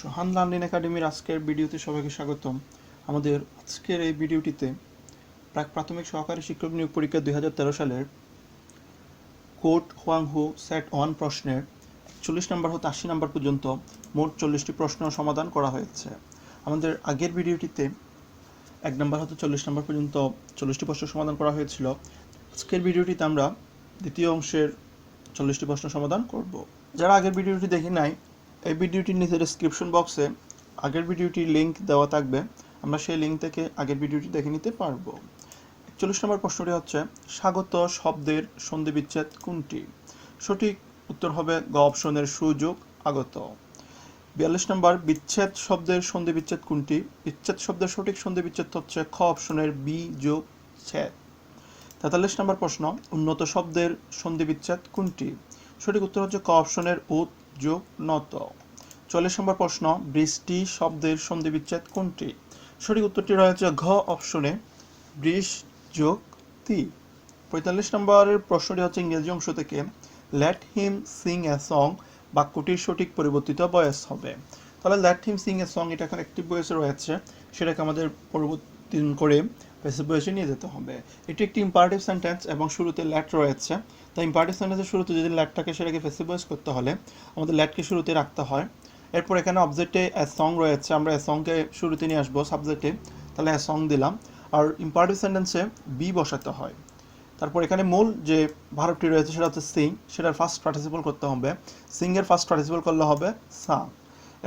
সোহান learning একাডেমির আজকের ভিডিওতে সবাইকে স্বাগতম। আমাদের আজকের এই ভিডিওটিতে প্রাক প্রাথমিক সহকারী শিক্ষক নিয়োগ পরীক্ষা দুই হাজার তেরো সালের কোট হোয়াংহু সেট ওয়ান প্রশ্নের চল্লিশ নম্বর হতে আশি নম্বর পর্যন্ত মোট চল্লিশটি প্রশ্ন সমাধান করা হয়েছে। আমাদের আগের ভিডিওটিতে এক নম্বর হতে চল্লিশ নম্বর পর্যন্ত চল্লিশটি প্রশ্ন সমাধান করা হয়েছিল। আজকের ভিডিওটিতে আমরা দ্বিতীয় অংশের চল্লিশটি প্রশ্ন সমাধান করব। যারা আগের ভিডিওটি দেখে নাই এই ভিডিওটির নিচে ডেসক্রিপশন বক্সে আগের ভিডিওটির লিংক দেওয়া থাকবে। আমরা সেই লিঙ্ক থেকে আগের ভিডিওটি দেখে নিতে পারব। একচল্লিশ নম্বর প্রশ্নটি হচ্ছে, স্বাগত শব্দের সন্ধি বিচ্ছেদ কোনটি? সঠিক উত্তর হবে গ অপশনের সুযোগ, আগত। বিয়াল্লিশ নম্বর, বিচ্ছেদ শব্দের সন্ধি বিচ্ছেদ কোনটি? বিচ্ছেদ শব্দের সঠিক সন্ধি বিচ্ছেদ হচ্ছে খ অপশনের বি যোগ ছেদ। তেতাল্লিশ নম্বর প্রশ্ন, উন্নত শব্দের সন্ধি বিচ্ছেদ কোনটি? সঠিক উত্তর হচ্ছে ক অপশনের উত যোগ নত। চল্লিশ নম্বর প্রশ্ন, বৃষ্টি শব্দের সন্ধি বিচ্ছেদ কোনটি? সঠিক উত্তরটি রয়েছে ঘ অপশনে, বৃষ যোগ তি। পঁয়তাল্লিশ নম্বরের প্রশ্নটি হচ্ছে ইংরেজি অংশ থেকে let him sing a song বাক্যটির সঠিক পরিবর্তিত বয়স হবে। তাহলে let him sing a song এটা এখন একটি বয়সে রয়েছে, সেটাকে আমাদের পরিবর্তন করে প্যাসিভ নিয়ে যেতে হবে। এটি একটি ইম্পারেটিভ সেন্টেন্স এবং শুরুতে ল্যাট রয়েছে। তাই ইম্পারেটিভ সেন্টেন্সের শুরুতে যদি ল্যাটটাকে সেটাকে প্যাসিভ করতে হলে আমাদের ল্যাটকে শুরুতে রাখতে হয়। এরপর এখানে অবজেক্টে এ সং রয়েছে। আমরা এ সংকে শুরুতে নিয়ে আসব সাবজেক্টে তাহলে এ সং দিলাম। আর ইম্পারেটিভ সেন্টেন্সে বি বসাতে হয়। তারপর এখানে মূল যে ভারতটি রয়েছে সেটা হচ্ছে সিং সেটার ফার্স্ট পার্টিসিপল করতে হবে। সিংয়ের ফার্স্ট পার্টিসিপল করলে হবে সাং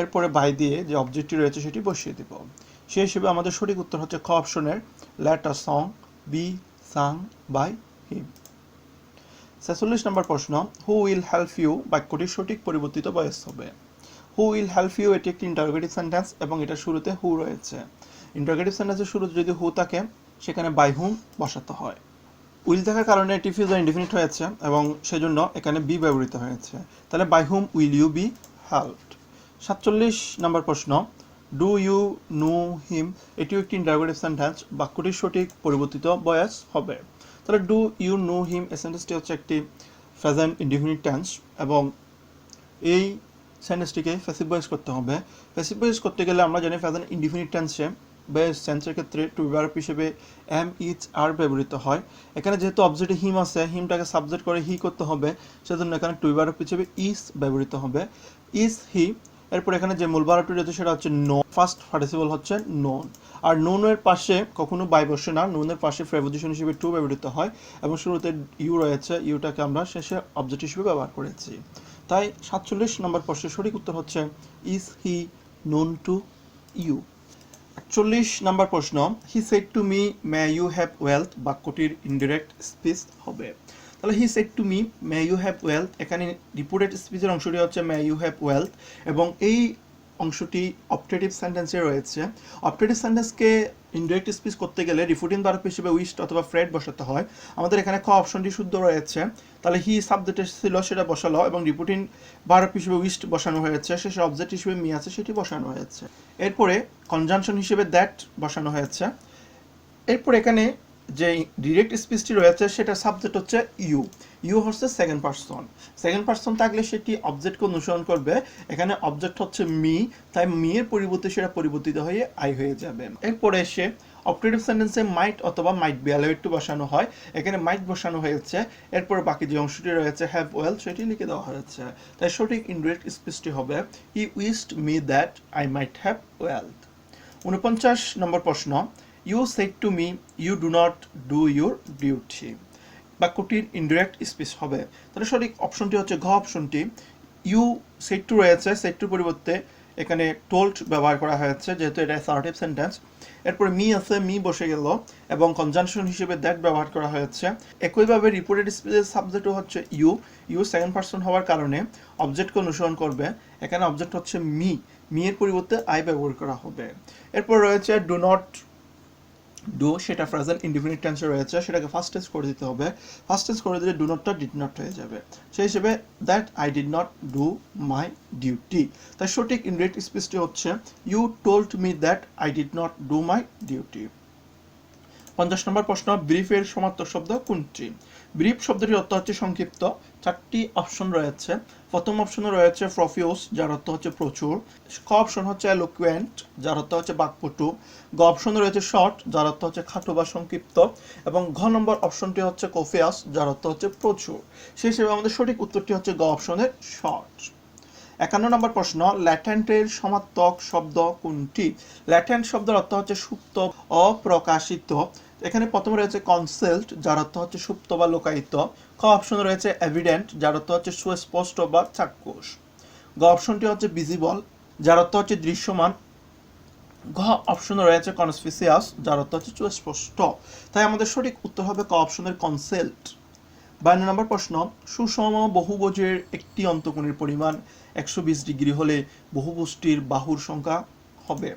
এরপরে বাই দিয়ে যে অবজেক্টটি রয়েছে সেটি বসিয়ে দিব। সেই হিসেবে আমাদের সঠিক উত্তর হচ্ছে খ অপশনের let a song be sung by him ছেচল্লিশ নম্বর প্রশ্ন হু উইল হেল্প ইউ বাক্যটির সঠিক পরিবর্তিত বয়স হবে। হু উইল হেল্প ইউ এটি একটি ইন্টারোগেটিভ সেন্টেন্স এবং এটা শুরুতে হু রয়েছে। ইন্টারোগেটিভ সেন্টেন্সের শুরুতে যদি হু থাকে, সেখানে বাই হুম বসাতে হয়। উইল থাকার কারণে এটি ফিউজার ইনডিফিনিট হয়েছে এবং সেজন্য এখানে বি ব্যবহৃত হয়েছে। তাহলে by whom will you be helped সাতচল্লিশ নম্বর প্রশ্ন ডু ইউ নো হিম এটিও একটি ইন্টারোগেটিভ সেন্টেন্স বাক্যটির সঠিক পরিবর্তিত বয়স হবে। তাহলে ডু ইউ নো হিম এই সেন্টেন্সটি হচ্ছে একটি প্রেজেন্ট ইন্ডিফিনিট টেন্স এবং এই সেন্টেন্সটিকে ফ্যাসিভ বয়েস করতে হবে। ফ্যাসিভ বয়েস করতে গেলে আমরা জানি প্রেজেন্ট ইন্ডিফিনিট টেন্সে বেস সেন্সের ক্ষেত্রে টু ভার্ব হিসেবে এম ইচ আর ব্যবহৃত হয়। এখানে যেহেতু অবজেক্টে হিম আছে হিমটাকে সাবজেক্ট করে হি করতে হবে, সেজন্য এখানে টু ভার্ব হিসেবে ইস ব্যবহৃত হবে। ইস হি এরপর এখানে যে মূল ভার্বটি রয়েছে সেটা হচ্ছে নো ফার্স্ট পার্টিসিপল হচ্ছে নোন আর নুনের পাশে কখনো বাই বসে না নুনের পাশে প্রেপোজিশন হিসেবে টু ব্যবহৃত হয় এবং শুরুতে ইউ রয়েছে ইউটাকে আমরা শেষে অবজেক্ট হিসেবে ব্যবহার করেছি। তাই সাতচল্লিশ নম্বর প্রশ্নের সঠিক উত্তর হচ্ছে is he known to you একচল্লিশ নম্বর প্রশ্ন he said to me may you have wealth বাক্যটির ইনডিরেক্ট স্পিচ হবে। তাহলে he said to me may you have wealth এখানে রিপোর্টেড স্পিচের অংশটি হচ্ছে মে ইউ হ্যাভ ওয়েলথ এবং এই অংশটি অপটেটিভ সেন্টেন্সে রয়েছে। অপটেটিভ সেন্টেন্সকে ইনডিরেক্ট স্পিচ করতে গেলে রিফুটিন বার্ব হিসেবে উইস্ট অথবা ফ্রেড বসাতে হয়। আমাদের এখানে ক অপশনটি শুদ্ধ রয়েছে। তাহলে হি সাবজেক্ট ছিল, সেটা বসালো এবং রিপুটিন বার্ব হিসেবে উইস্ট বসানো হয়েছে। শেষে অবজেক্ট হিসেবে মি আছে, সেটি বসানো হয়েছে। এরপরে কনজাংশন হিসেবে দ্যাট বসানো হয়েছে। এরপর এখানে যে ডিরেক্ট স্পিচটি রয়েছে সেটা সাবজেক্ট হচ্ছে ইউ ইউ হচ্ছে সেকেন্ড পার্সন সেকেন্ড পার্সন থাকলে সেটি অবজেক্টকে অনুসরণ করবে? এখানে অবজেক্ট হচ্ছে মি তাই মি এর পরিবর্তে সেটা পরিবর্তিত হয়ে আই হয়ে যাবে। এরপরে এসে অপারেটিভ সেন্টেন্সে মাইট অথবা মাইট বি একটু বসানো হয়। এখানে মাইট বসানো হয়েছে। এরপরে বাকি যে অংশটি রয়েছে হ্যাভ ওয়েল সেটি লিখে দেওয়া হয়েছে। তাই সঠিক ইনডিরেক্ট স্পিচটি হবে he wished me that I might have wealth উনপঞ্চাশ নম্বর প্রশ্ন you said to me you do not do your duty বাক্যটির ইনডিরেক্ট স্পিচ হবে। তাহলে সঠিক অপশনটি হচ্ছে ঘ অপশনটি ইউ সেট টু রয়েছে সেট টুর পরিবর্তে এখানে টোল্ড ব্যবহার করা হয়েছে, যেহেতু এটা অ্যাসার্টিভ সেন্টেন্স এরপরে মি আছে মি বসে গেল এবং কনজাংশন হিসেবে দ্যাট ব্যবহার করা হয়েছে। একইভাবে রিপোর্টেড স্পিচের সাবজেক্টও হচ্ছে ইউ ইউ সেকেন্ড পার্সন হওয়ার কারণে অবজেক্টকে অনুসরণ করবে। এখানে অবজেক্ট হচ্ছে মি মি এর পরিবর্তে আই ব্যবহার করা হবে। এরপর রয়েছে ডু নট ডু সেটা প্রেজেন্ট ইন্ডিপেন্ডেন্ট টেন্সে রয়েছে, সেটাকে ফার্স্ট টেন্স করে দিতে হবে। ফার্স্ট টেন্স করে দিলে ডু নটটা ডিড নট হয়ে যাবে। সেই হিসেবে that I did not do my duty তাই সঠিক ইনডিরেক্ট স্পিচটি হচ্ছে you told me that I did not do my duty পঞ্চাশ নম্বর প্রশ্ন, ব্রিফের সমার্থক শব্দ কোনটি? ব্রিফ শব্দটির অর্থ হচ্ছে সংক্ষিপ্ত। চারটি অপশন রয়েছে। প্রথম অপশনে রয়েছে প্রফিউস যার অর্থ হচ্ছে প্রচুর। ক অপশন হচ্ছে এলোকুয়েন্ট যার অর্থ হচ্ছে বাকপটু। গ অপশনে রয়েছে শর্ট যার অর্থ হচ্ছে খাটো বা সংক্ষিপ্ত। এবং ঘ নম্বর অপশনটি হচ্ছে কোফিয়াস যার অর্থ হচ্ছে প্রচুর। সেই হিসেবে আমাদের সঠিক উত্তরটি হচ্ছে গ অপশনের শর্ট একান্ন নম্বর প্রশ্ন ল্যাটেন্টের সমার্থক শব্দ কোনটি? ল্যাটেন্ট শব্দের অর্থ হচ্ছে সুপ্ত, অপ্রকাশিত। এখানে প্রথমে রয়েছে কনসেল্ট যার অর্থ হচ্ছে সুপ্ত বা লোকায়িত। ক অপশনে রয়েছে এভিডেন্ট যার অর্থ হচ্ছে সুস্পষ্ট বা চাক্ষুষ। গ অপশনটি হচ্ছে ভিজিবল যার অর্থ হচ্ছে দৃশ্যমান। ঘ অপশনে রয়েছে কনসপিসিয়াস যার অর্থ হচ্ছে সুস্পষ্ট। তাই আমাদের সঠিক উত্তর হবে ক অপশনের কনসেল্ট বায়ান্ন নম্বর প্রশ্ন, সুষম বহুভুজের একটি অন্তকোণের পরিমাণ একশো বিশ ডিগ্রি হলে বহুভুজটির বাহুর সংখ্যা হবে।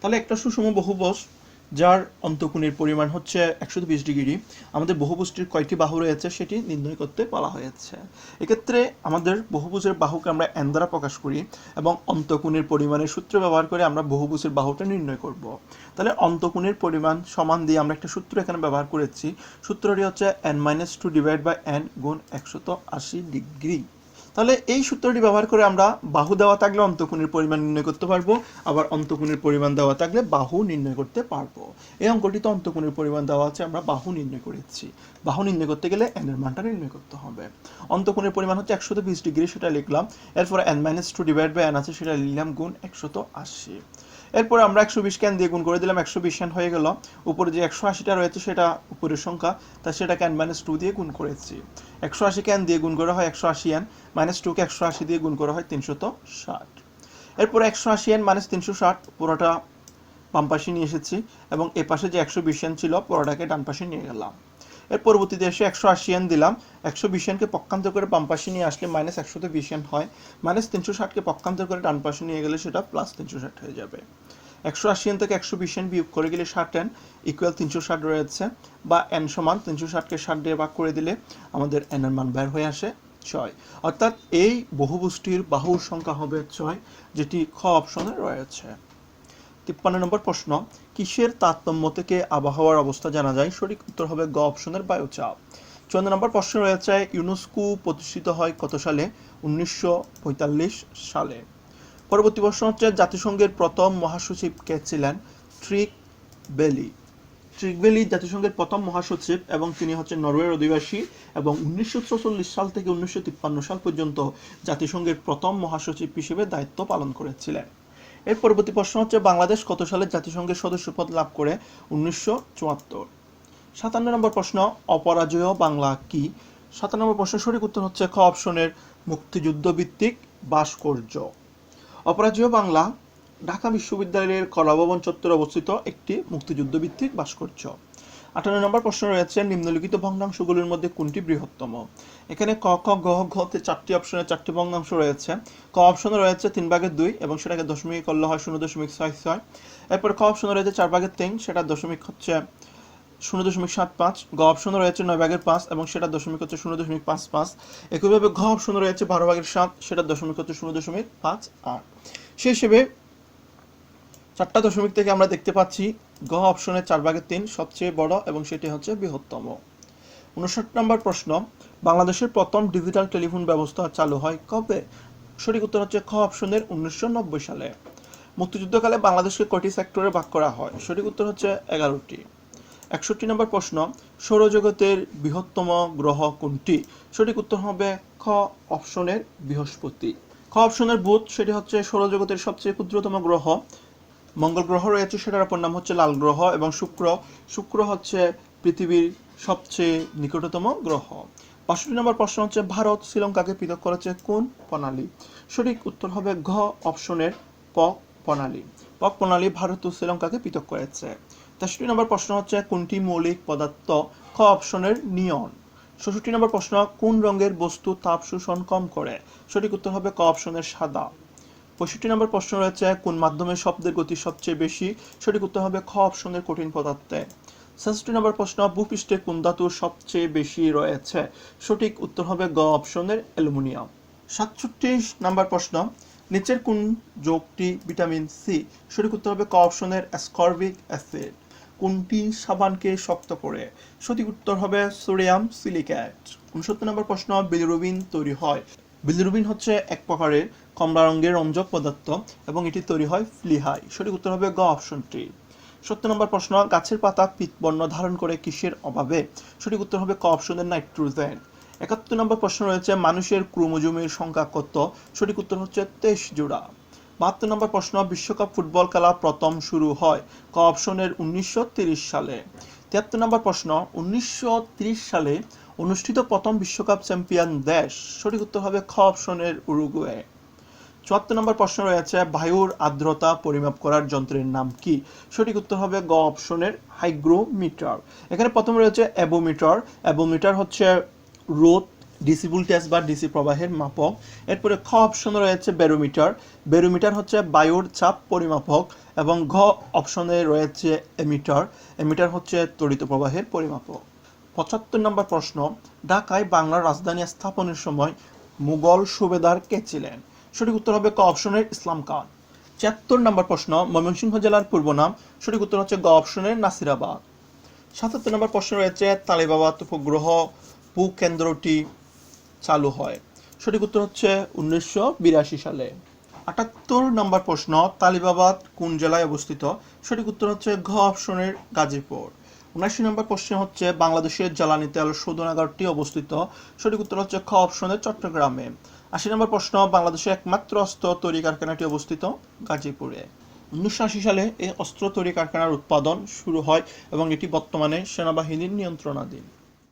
তাহলে একটা সুষম বহুভুজ যার অন্তকোণের পরিমাণ হচ্ছে একশো বিশ ডিগ্রি, আমাদের বহুভুজটির কয়টি বাহু রয়েছে সেটি নির্ণয় করতে বলা হয়েছে। এক্ষেত্রে আমাদের বহুভুজের বাহুকে আমরা এন দ্বারা প্রকাশ করি এবং অন্তকোণের পরিমাণের সূত্র ব্যবহার করে আমরা বহুভুজের বাহুটা নির্ণয় করব। তাহলে অন্তকোণের পরিমাণ সমান দিয়ে আমরা একটা সূত্র এখানে ব্যবহার করেছি। সূত্রটি হচ্ছে N minus two divide by N গুণ একশত আশি ডিগ্রি। তাহলে এই সূত্রটি ব্যবহার করে আমরা বাহু দেওয়া থাকলে অন্তকোণের পরিমাণ নির্ণয় করতে পারব, আবার অন্তকোণের পরিমাণ দেওয়া থাকলে বাহু নির্ণয় করতে পারব। এই অঙ্কটিতে অন্তকোণের পরিমাণ দেওয়া আছে, আমরা বাহু নির্ণয় করেছি। বাহু নির্ণয় করতে গেলে এন এর মানটা নির্ণয় করতে হবে। অন্তকোণের পরিমাণ হচ্ছে একশত বিশ ডিগ্রি, সেটা লিখলাম। এরপর N minus two divide by N আছে, সেটা লিখলাম গুণ একশত আশি। এরপর আমরা একশো বিশ ক্যান দিয়ে গুণ করে দিলাম, একশো বিশ ক্যান হয়ে গেল। উপরে যে একশো আশিটা রয়েছে সেটা উপরের সংখ্যা, তা সেটা ক্যান মাইনাস টু দিয়ে গুণ করেছি। একশো আশি ক্যান দিয়ে গুণ করা হয় একশো আশি এন মাইনাস টুকে একশো আশি দিয়ে গুণ করা হয় তিনশত ষাট। এরপর একশো আশি এন মাইনাস তিনশো ষাট পুরোটা বাম পাশে নিয়ে এসেছি, এবং এ পাশে যে একশো বিশ এন ছিল পুরোটাকে ডান পাশে নিয়ে গেলাম। এর পরবর্তীতে এসে একশো আশি এন দিলাম একশো বিশ এনকে পক্ষান্তর করে বাম পাশে নিয়ে আসলে মাইনাস একশোতে বিশ এন হয়। মাইনাস তিনশো ষাটকে পক্ষান্তর করে ডান পাশে নিয়ে গেলে সেটা প্লাস তিনশো ষাট হয়ে যাবে। একশো আশি এন থেকে একশো বিশ এন বিয়োগ করে গেলে ষাট এন ইকুয়াল তিনশো ষাট রয়েছে বা এন সমান তিনশো ষাটকে ষাট দিয়ে ভাগ করে দিলে আমাদের এন এর মান বের হয়ে আসে ছয়। অর্থাৎ এই বহুবুষ্টির বাহুর সংখ্যা হবে ছয়, যেটি খ অপশনে রয়েছে। তিপ্পান্ন নম্বর প্রশ্ন, কিসের তারতম্য থেকে আবহাওয়ার অবস্থা জানা যায়? সঠিক উত্তর হবে গ অপশনের বায়ুচাপ। চুয়ান্ন নম্বর প্রশ্ন রয়েছে, ইউনেস্কো প্রতিষ্ঠিত হয় কত সালে? উনিশশো পঁয়তাল্লিশ সালে। পরবর্তী প্রশ্ন হচ্ছে, জাতিসংঘের প্রথম মহাসচিব কে ছিলেন? ট্রিক বেলি। ট্রিক বেলি জাতিসংঘের প্রথম মহাসচিব এবং তিনি হচ্ছেন নরওয়ের অধিবাসী এবং উনিশশো সাল থেকে উনিশশো তিপ্পান্ন সাল পর্যন্ত জাতিসংঘের প্রথম মহাসচিব হিসেবে দায়িত্ব পালন করেছিলেন। এর পরবর্তী প্রশ্ন হচ্ছে, বাংলাদেশ কত সালে জাতিসংঘের সদস্যপদ লাভ করে? উনিশশো চুয়াত্তর। সাতান্ন নম্বর প্রশ্ন, অপরাজয় বাংলা কি? সাতান্ন নম্বর প্রশ্ন সঠিক উত্তর হচ্ছে খ অপশনের মুক্তিযুদ্ধ ভিত্তিক ভাস্কর্য। অপরাজয় বাংলা, ঢাকা বিশ্ববিদ্যালয়ের কলাভবন চত্বরে অবস্থিত একটি মুক্তিযুদ্ধ ভিত্তিক ভাস্কর্য। আঠারো নম্বর প্রশ্ন রয়েছে, নিম্নলিখিত ভগ্নাংশগুলির মধ্যে কোনটি বৃহত্তম? এখানে ক, খ গ ঘতে চারটি অপশনে চারটি ভগ্নাংশ রয়েছে। ক অপশনে রয়েছে তিন ভাগের দুই এবং সেটাকে দশমিক করলে হয় শূন্য দশমিক ছয় ছয়। এরপর ক অপশনে রয়েছে চার ভাগের তিন, সেটা দশমিক হচ্ছে শূন্য দশমিক সাত পাঁচ, গ অপশনে রয়েছে নয় ভাগের পাঁচ এবং সেটা দশমিক হচ্ছে শূন্য দশমিক পাঁচ পাঁচ। একইভাবে ঘ অপশনে রয়েছে বারো ভাগের সাত, সেটা দশমিক হচ্ছে শূন্য দশমিক পাঁচ আট। সেই হিসেবে চারটা দশমিক থেকে আমরা দেখতে পাচ্ছি গ অপশনের চার ভাগের তিন সবচেয়ে বড় এবং সেটি হচ্ছে বৃহত্তম। উনষাট নম্বর প্রশ্ন, বাংলাদেশের প্রথম ডিজিটাল টেলিফোন ব্যবস্থা চালু হয় কবে? সঠিক উত্তর হচ্ছে খ অপশনের উনিশশো নব্বই সালে। মুক্তিযুদ্ধকালে বাংলাদেশকে কয়টি সেক্টরে ভাগ করা হয়? সঠিক উত্তর হচ্ছে এগারোটি। একষট্টি নম্বর প্রশ্ন, সৌরজগতের বৃহত্তম গ্রহ কোনটি? সঠিক উত্তর হবে খ অপশনের বৃহস্পতি। খ অপশনের বুধ, সেটি হচ্ছে সৌরজগতের সবচেয়ে ক্ষুদ্রতম গ্রহ। মঙ্গল গ্রহ রয়েছে, সেটার অপর নাম হচ্ছে লাল গ্রহ এবং শুক্র। শুক্র হচ্ছে পৃথিবীর সবচেয়ে নিকটতম গ্রহ। বাষট্টি নম্বর প্রশ্ন হচ্ছে, ভারত শ্রীলঙ্কাকে পৃথক করেছে কোন প্রণালী? সঠিক উত্তর হবে ঘ অপশনের পক প্রণালী। পক প্রণালী ভারত ও শ্রীলঙ্কাকে পৃথক করেছে। তেষট্টি নম্বর প্রশ্ন হচ্ছে, কোনটি মৌলিক পদার্থ খ অপশনের নিয়ন ষষট্টি নম্বর প্রশ্ন, কোন রঙের বস্তু তাপ শোষণ কম করে? সঠিক উত্তর হবে ক অপশনের সাদা। পঁয়ষট্টি নম্বর প্রশ্ন রয়েছে, কোন মাধ্যমে শব্দের গতি সবচেয়ে বেশি? সঠিক উত্তর হবে খ অপশনের কঠিন পদার্থে। ছেষট্টি নম্বর প্রশ্ন, ভূপৃষ্ঠে কোন ধাতু সবচেয়ে বেশি রয়েছে? সঠিক উত্তর হবে গ অপশনের অ্যালুমিনিয়াম। সাতষট্টি নম্বর প্রশ্ন, নিচের কোন যোগটি ভিটামিন সি? সঠিক উত্তর হবে ক অপশনের অ্যাসকর্বিক অ্যাসিড। কোনটি সাবানকে শক্ত করে? সঠিক উত্তর হবে সোডিয়াম সিলিকেট। উনসত্তর নম্বর প্রশ্ন, বিলিরুবিন তৈরি হয়। বিলিরুবিন হচ্ছে এক প্রকারের কমলা রঙের রঞ্জক পদার্থ এবং এটি তৈরি হয় ফ্লিহাই। সঠিক উত্তর হবে গ অপশনটি সত্তর নম্বর প্রশ্ন, গাছের পাতা পিতবর্ণ ধারণ করে কিসের অভাবে? সঠিক উত্তর হবে ক অপশনের নাইট্রোজেন। একাত্তর নম্বর প্রশ্ন রয়েছে, মানুষের ক্রোমোজোমের সংখ্যা কত? সঠিক উত্তর হচ্ছে তেইশ জোড়া। বাহাত্তর নম্বর প্রশ্ন, বিশ্বকাপ ফুটবল খেলা প্রথম শুরু হয় ক অপশনের উনিশশো সালে। তিয়াত্তর নম্বর প্রশ্ন, উনিশশো সালে অনুষ্ঠিত প্রথম বিশ্বকাপ চ্যাম্পিয়ন দেশ, সঠিক উত্তর হবে খ অপশনের উরুগুয়ে। চুয়াত্তর নম্বর প্রশ্ন রয়েছে, বায়ুর আর্দ্রতা পরিমাপ করার যন্ত্রের নাম কি? সঠিক উত্তর হবে গ অপশনের হাইগ্রোমিটার। এখানে প্রথমে রয়েছে অ্যাবোমিটার। অ্যাবোমিটার হচ্ছে রোদ ডিসি ভোল্টেজ বা ডিসি প্রবাহের মাপক। এরপরে খ অপশনে রয়েছে ব্যারোমিটার। ব্যারোমিটার হচ্ছে বায়ুর চাপ পরিমাপক এবং ঘ অপশনে রয়েছে এমিটার। এমিটার হচ্ছে তড়িৎ প্রবাহের পরিমাপক। পঁচাত্তর নম্বর প্রশ্ন, ঢাকায় বাংলার রাজধানী স্থাপনের সময় মুঘল সুবেদার কে ছিলেন? সঠিক উত্তর হবে ক অপশনের ইসলাম খান। ছিয়াত্তর নম্বর প্রশ্ন, ময়মনসিংহ জেলার পূর্ব নাম। সঠিক উত্তর হচ্ছে গ অপশনের নাসিরাবাদ। সাতাত্তর নম্বর প্রশ্ন রয়েছে তালিবাবাদ উপগ্রহ ভূ কেন্দ্রটি চালু হয়। সঠিক উত্তর হচ্ছে উনিশশো বিরাশি সালে। আটাত্তর নম্বর প্রশ্ন, তালিবাবাদ কোন জেলায় অবস্থিত? সঠিক উত্তর হচ্ছে ঘ অপশনের গাজীপুর। উনাশি নম্বর প্রশ্ন হচ্ছে বাংলাদেশের জ্বালানি তেল শোধনাগারটি অবস্থিত। সঠিক উত্তর হচ্ছে খ অপশনের চট্টগ্রামে। আশি নম্বর প্রশ্ন বাংলাদেশের একমাত্র অস্ত্র তৈরি কারখানাটি অবস্থিত গাজীপুরে। উনিশশো আশি সালে এই অস্ত্র তৈরি কারখানার উৎপাদন শুরু হয় এবং এটি বর্তমানে সেনাবাহিনীর নিয়ন্ত্রণাধীন।